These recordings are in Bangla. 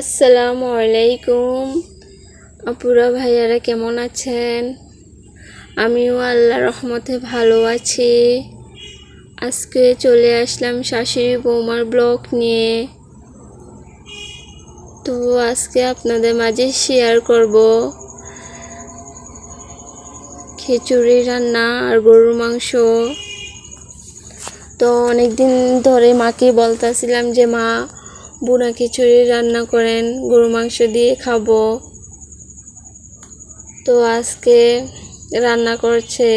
আসসালামু আলাইকুম। আপুরা ভাইয়ারা কেমন আছেন? আমিও আল্লাহ রহমতে ভালো আছি। আজকে চলে আসলাম শাশুড়ি বৌমার ব্লগ নিয়ে। তো আজকে আপনাদের মাঝে শেয়ার করব। খিচুড়ি রান্না আর গরুর মাংস। তো অনেক দিন ধরে মাকে বলতেছিলাম যে, মা বুনা খিচুড়ি রান্না করেন গরু মাংস দিয়ে খাব। তো আজকে রান্না করছে,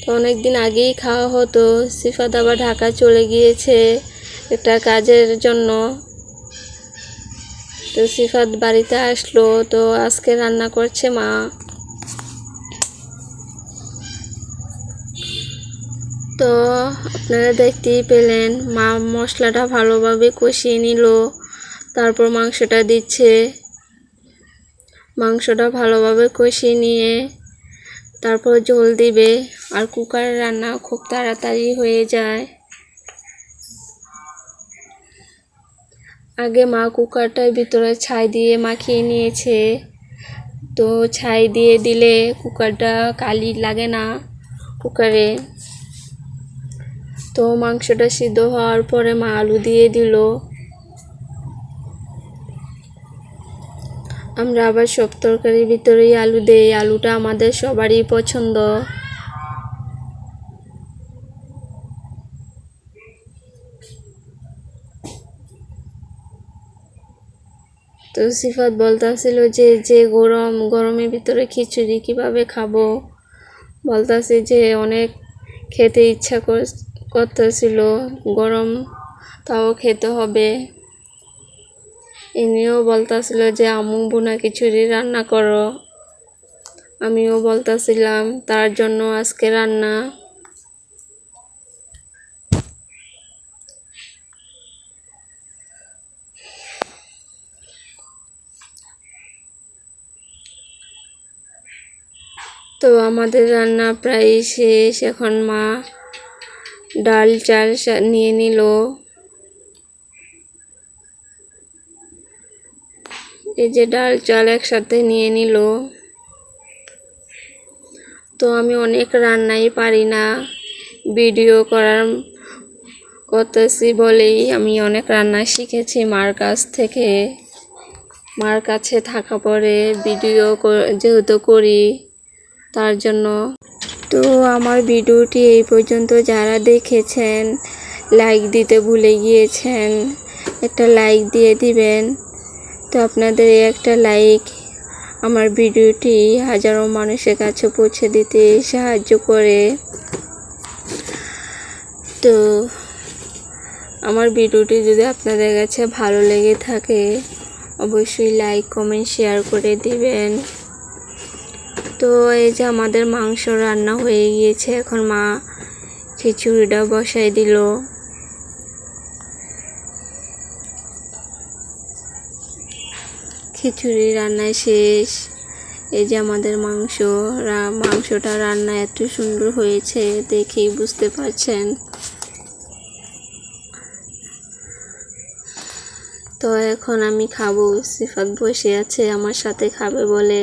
তো অনেক দিন আগেই খাওয়া হতো। সিফাত আবার ঢাকা চলে গিয়েছে একটা কাজের জন্য। তো সিফাত বাড়িতে আসলো, তো আজকে রান্না করছে মা। তো আপনারা দেখতেই পেলেন, মা মশলাটা ভালোভাবে কষিয়ে নিল, তারপর মাংসটা দিচ্ছে। মাংসটা ভালোভাবে কষিয়ে নিয়ে তারপর জল দিবে, আর কুকারে রান্না খুব তাড়াতাড়ি হয়ে যায়। আগে মা কুকারটার ভিতরে ছাই দিয়ে মাখিয়ে নিয়েছে। তো ছাই দিয়ে দিলে কুকারটা কালি লাগে না কুকারে। তো মাংসটা সিদ্ধ হওয়ার পরে মা আলু দিয়ে দিল। আমরা আবার সব তরকারির ভিতরেই আলু দেই। আলুটা আমাদের সবারই পছন্দ। তো সিফাত বলতাছিল যে যে গরম, গরমের ভিতরে খিচুড়ি কীভাবে খাব? বলতাছে যে, অনেক খেতে ইচ্ছা করতেছিল, গরম তাও খেতে হবে। ইনিও বলতাছিল যে আমু বোনা, খিচুড়ি রান্না করো। আমিও বলতেছিলাম, তার জন্য আজকে রান্না। তো আমাদের রান্না প্রায় শেষ। এখন মা ডাল চাল নিয়ে নিল। এই যে ডাল চাল একসাথে নিয়ে নিল। তো আমি অনেক রান্নাই পারি না। ভিডিও করার করতেছি বলেই আমি অনেক রান্না শিখেছি মার কাছ থেকে। মার কাছে থাকা পরে ভিডিও যেহেতু করি, তার জন্য তো আমার ভিডিওটি এই পর্যন্ত। যারা দেখেছেন লাইক দিতে ভুলে গিয়েছেন, একটা লাইক দিয়ে দিবেন। তো আপনাদের একটা লাইক আমার ভিডিওটি হাজারো মানুষের কাছে পৌঁছে দিতে সাহায্য করে। তো আমার ভিডিওটি যদি আপনাদের কাছে ভালো লেগে থাকে, অবশ্যই লাইক কমেন্ট শেয়ার করে দিবেন। তো এই যে আমাদের মাংস রান্না হয়ে গিয়েছে, এখন মা খিচুড়িটা বসাই দিল। খিচুড়ি রান্নায় শেষ। এই যে আমাদের মাংস মাংসটা রান্না এত সুন্দর হয়েছে, দেখেই বুঝতে পারছেন। তো এখন আমি খাব, সিফাত বসে আছে, আমার সাথে খাবে বলে।